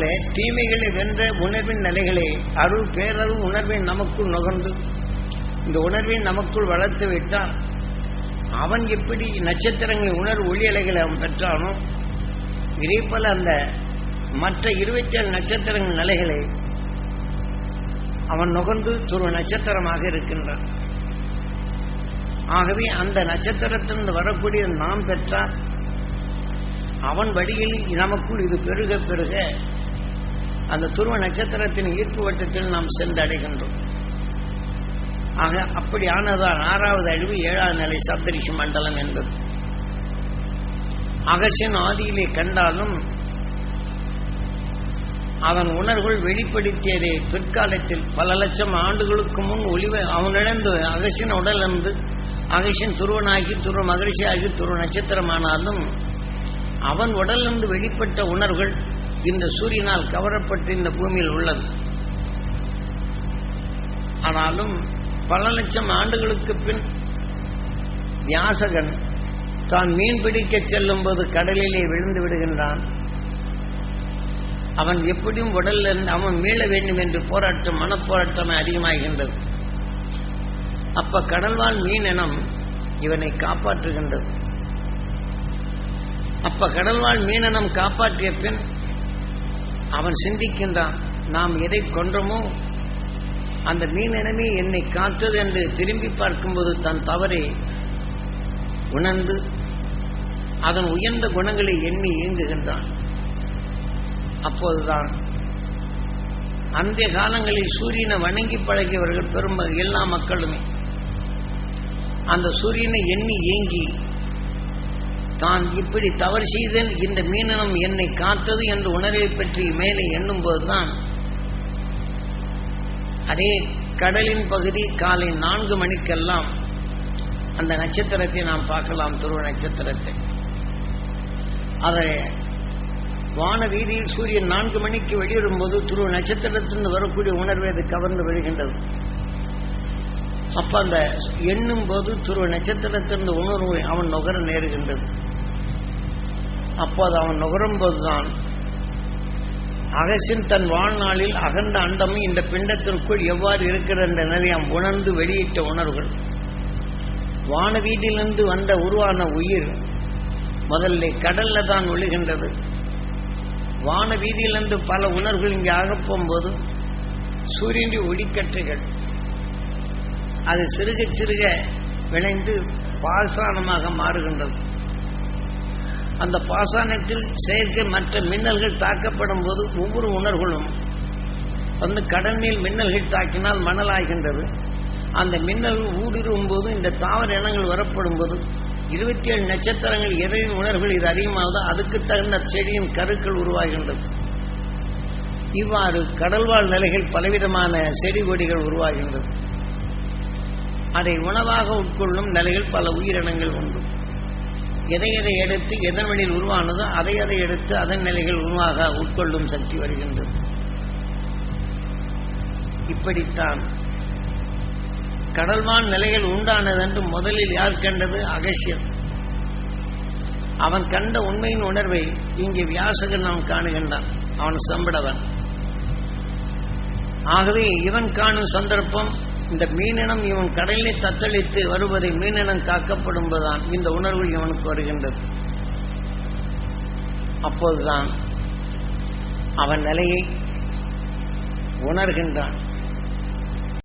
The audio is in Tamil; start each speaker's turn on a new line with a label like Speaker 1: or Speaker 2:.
Speaker 1: தீமைகளை வென்ற உணர்வின் நிலைகளை அருள் பேரருள் உணர்வின் நமக்குள் நுகர்ந்து. இந்த உணர்வை நமக்குள் வளர்த்து விட்டால் அவன் எப்படி நட்சத்திரங்களின் உணர்வு ஒளி அலைகளை அவன் பெற்றானோ இதே போல அந்த மற்ற இருபத்தி ஏழு நட்சத்திரங்கள் நிலைகளை அவன் நுகர்ந்து துருவ நட்சத்திரமாக இருக்கின்றான். ஆகவே அந்த நட்சத்திரத்திலிருந்து வரக்கூடிய நாம் பெற்றால் அவன் வழியில் நமக்குள் இது பெருக பெருக அந்த துருவ நட்சத்திரத்தின் ஈர்ப்பு வட்டத்தில் நாம் சென்றடைகின்றோம். ஆக அப்படி ஆனதால் ஆறாவது அழிவு ஏழாவது நிலை சப்தரிஷி மண்டலம் என்பது. அகசின் ஆதியிலே கண்டாலும் அவன் உணர்வுகள் வெளிப்படுத்தியதை பிற்காலத்தில் பல லட்சம் ஆண்டுகளுக்கு முன் ஒளிவை அவனிழந்து அகசின் உடலிருந்து அகசின் துருவனாகி துருவ மகிழ்ச்சியாகி துருவ நட்சத்திரமானாலும் அவன் உடலிருந்து வெளிப்பட்ட உணர்வுகள் இந்த சூரியனால் கவரப்பட்டு இந்த பூமியில் உள்ளது. ஆனாலும் பல லட்சம் ஆண்டுகளுக்கு பின் வியாசகன் தான் மீன் பிடிக்க செல்லும் போது கடலிலே விழுந்து விடுகின்றான். அவன் எப்படியும் உடல்ல இருந்து அவன் மீள வேண்டும் என்று போராட்டம் மனப்போராட்டமே அதிகமாகின்றது. அப்ப கடல்வாழ் மீன் இனம் இவனை காப்பாற்றுகின்றது. அப்ப கடல்வாழ் மீனனம் காப்பாற்றிய பின் அவன் சிந்திக்கின்றான் நாம் எதை கொன்றோமோ அந்த மீனினமே என்னை காத்தது என்று திரும்பி பார்க்கும்போது தன் தவறை உணர்ந்து அதன் உயர்ந்த குணங்களை எண்ணி இயங்குகின்றான் அப்போதுதான் அந்த காலங்களில் சூரியனை வணங்கி பழகியவர்கள் பெரும் எல்லா மக்களுமே அந்த சூரியனை எண்ணி ஏங்கி தான் இப்படி தவறு செய்தேன். இந்த மீனனம் என்னை காத்தது என்று உணர்வை பற்றி மேலே எண்ணும் போதுதான் அதே கடலின் பகுதி காலை நான்கு மணிக்கெல்லாம் அந்த நட்சத்திரத்தை நாம் பார்க்கலாம் துருவ நட்சத்திரத்தை. அதை வான வீதியில் சூரியன் நான்கு மணிக்கு வெளியிடும்போது துருவ நட்சத்திரத்திலிருந்து வரக்கூடிய உணர்வை அது கவர்ந்து வருகின்றது அப்ப அந்த எண்ணும் போது துருவ நட்சத்திரத்திலிருந்து உணர்வு அவன் நுகர நேருகின்றது. அப்போது அவன் நுகரும்போதுதான். அகசின் தன் வாழ்நாளில் அகண்ட அண்டமும் இந்த பிண்டத்திற்குள் எவ்வாறு இருக்கிற என்ற நிலையம் உணர்ந்து வெளியிட்ட உணர்வுகள். வான வீட்டிலிருந்து வந்த உருவான உயிர் முதல்ல கடல்ல தான் ஒழுகின்றது வான வீதியிலிருந்து பல உணர்வுகள் இங்கே ஆகப்போகும்போது சூரியனுடைய ஒளிக்கற்றைகள். அது சிறுக சிறுக விளைந்து பாசானமாக மாறுகின்றது. அந்த பாசானத்தில் செயற்கை மற்ற மின்னல்கள் தாக்கப்படும் போது ஒவ்வொரு உணர்வுகளும் வந்து கடலில் மின்னல்கள் தாக்கினால் மணலாகின்றது. அந்த மின்னல்கள் ஊடுருவும் போது இந்த தாவர இனங்கள் வரப்படும் போது இருபத்தி ஏழு நட்சத்திரங்கள் இறைவின் உணர்வுகள் இது அதிகமாகுதோ. அதுக்கு தகுந்த செடியின் கருக்கள் உருவாகின்றது. இவ்வாறு கடல்வாழ் நிலைகள் பலவிதமான செடி கொடிகள் உருவாகின்றது. அதை உணவாக உட்கொள்ளும் நிலைகள் பல உயிரினங்கள் உண்டு. எதை எதை எடுத்து எதன் வழியில் உருவானதோ அதை அதை எடுத்து அதன் நிலைகள் உருவாக உட்கொள்ளும் சக்தி வருகின்றது. இப்படித்தான் கடல்வான் நிலைகள் உண்டானது என்று முதலில் யார் கண்டது? அகசியன் அவன் கண்ட உண்மையின் உணர்வை இங்கே வியாசகன் நாம் காணுகின்றான். அவன் சம்படவன். ஆகவே இவன் காணும் சந்தர்ப்பம் இந்த மீனினம் இவன் கடலிலே தத்தளித்து வருவதை மீனினம் காக்கப்படும்போதுதான் இந்த உணர்வு இவனுக்கு வருகின்றது. அப்போதுதான் அவன் நிலையை உணர்கின்றான்.